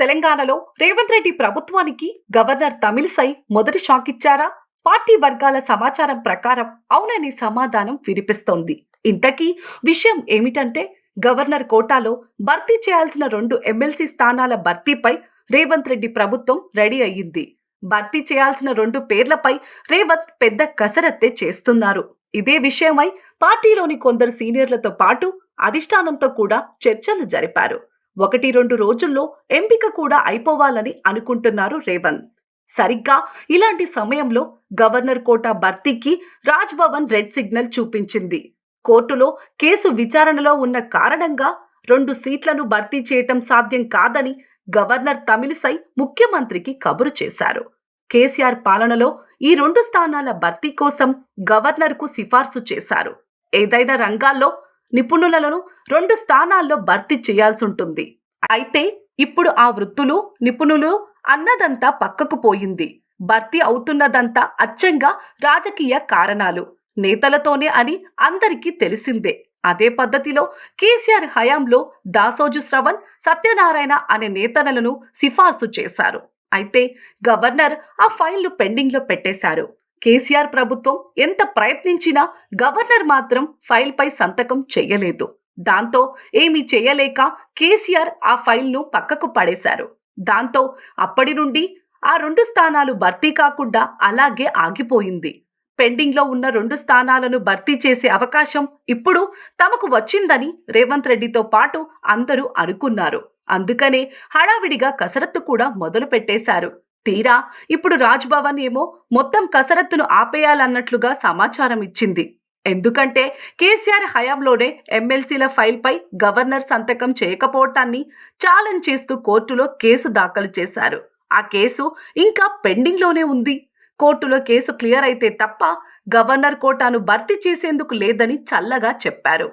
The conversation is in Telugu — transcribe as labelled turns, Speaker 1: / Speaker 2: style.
Speaker 1: తెలంగాణలో రేవంత్ రెడ్డి ప్రభుత్వానికి గవర్నర్ తమిళసై మొదటి షాక్ ఇచ్చారా? పార్టీ వర్గాల సమాచారం ప్రకారం అవునని సమాధానం వినిపిస్తోంది. ఇంతకీ విషయం ఏమిటంటే గవర్నర్ కోటాలో భర్తీ చేయాల్సిన రెండు ఎమ్మెల్సీ స్థానాల భర్తీపై రేవంత్ రెడ్డి ప్రభుత్వం రెడీ అయ్యింది. భర్తీ చేయాల్సిన రెండు పేర్లపై రేవంత్ పెద్ద కసరత్తే చేస్తున్నారు. ఇదే విషయమై పార్టీలోని కొందరు సీనియర్లతో పాటు అధిష్టానంతో కూడా చర్చలు జరిపారు. ఒకటి రెండు రోజుల్లో ఎంపిక కూడా అయిపోవాలని అనుకుంటున్నారు రేవంత్. సరిగ్గా ఇలాంటి సమయంలో గవర్నర్ కోటా భర్తీకి రాజ్భవన్ రెడ్ సిగ్నల్ చూపించింది. కోర్టులో కేసు విచారణలో ఉన్న కారణంగా రెండు సీట్లను భర్తీ చేయటం సాధ్యం కాదని గవర్నర్ తమిళిసై ముఖ్యమంత్రికి కబురు చేశారు. కేసీఆర్ పాలనలో ఈ రెండు స్థానాల భర్తీ కోసం గవర్నర్కు సిఫార్సు చేశారు. ఏదైనా రంగాల్లో నిపుణులను రెండు స్థానాల్లో భర్తీ చేయాల్సి ఉంటుంది. అయితే ఇప్పుడు ఆ వృత్తులు నిపుణులు అన్నదంతా పక్కకు పోయింది. భర్తీ అవుతున్నదంతా అచ్చంగా రాజకీయ కారణాలు. నేతలతోనే అని అందరికీ తెలిసిందే. అదే పద్ధతిలో కేసీఆర్ హయాంలో దాసోజు శ్రవణ్ సత్యనారాయణ అనే నేతలను సిఫార్సు చేశారు. అయితే గవర్నర్ ఆ ఫైల్ను పెండింగ్లో పెట్టేశారు. కేసీఆర్ ప్రభుత్వం ఎంత ప్రయత్నించినా గవర్నర్ మాత్రం ఫైల్పై సంతకం చేయలేదు. దాంతో ఏమీ చేయలేక కేసీఆర్ ఆ ఫైల్ను పక్కకు పడేశారు. దాంతో అప్పటి నుండి ఆ రెండు స్థానాలు భర్తీ కాకుండా అలాగే ఆగిపోయింది. పెండింగ్లో ఉన్న రెండు స్థానాలను భర్తీ చేసే అవకాశం ఇప్పుడు తమకు వచ్చిందని రేవంత్ రెడ్డితో పాటు అందరూ అనుకున్నారు. అందుకనే హడావిడిగా కసరత్తు కూడా మొదలు పెట్టేశారు తీరా? ఇప్పుడు రాజ్భవన్ ఏమో మొత్తం కసరత్తును ఆపేయాలన్నట్లుగా సమాచారం ఇచ్చింది. ఎందుకంటే కేసీఆర్ హయాంలోనే ఎమ్మెల్సీల ఫైల్పై గవర్నర్ సంతకం చేయకపోవటాన్ని ఛాలెంజ్ చేస్తూ కోర్టులో కేసు దాఖలు చేశారు. ఆ కేసు ఇంకా పెండింగ్లోనే ఉంది. కోర్టులో కేసు క్లియర్ అయితే తప్ప గవర్నర్ కోటాను భర్తీ చేసేందుకు లేదని చల్లగా చెప్పారు.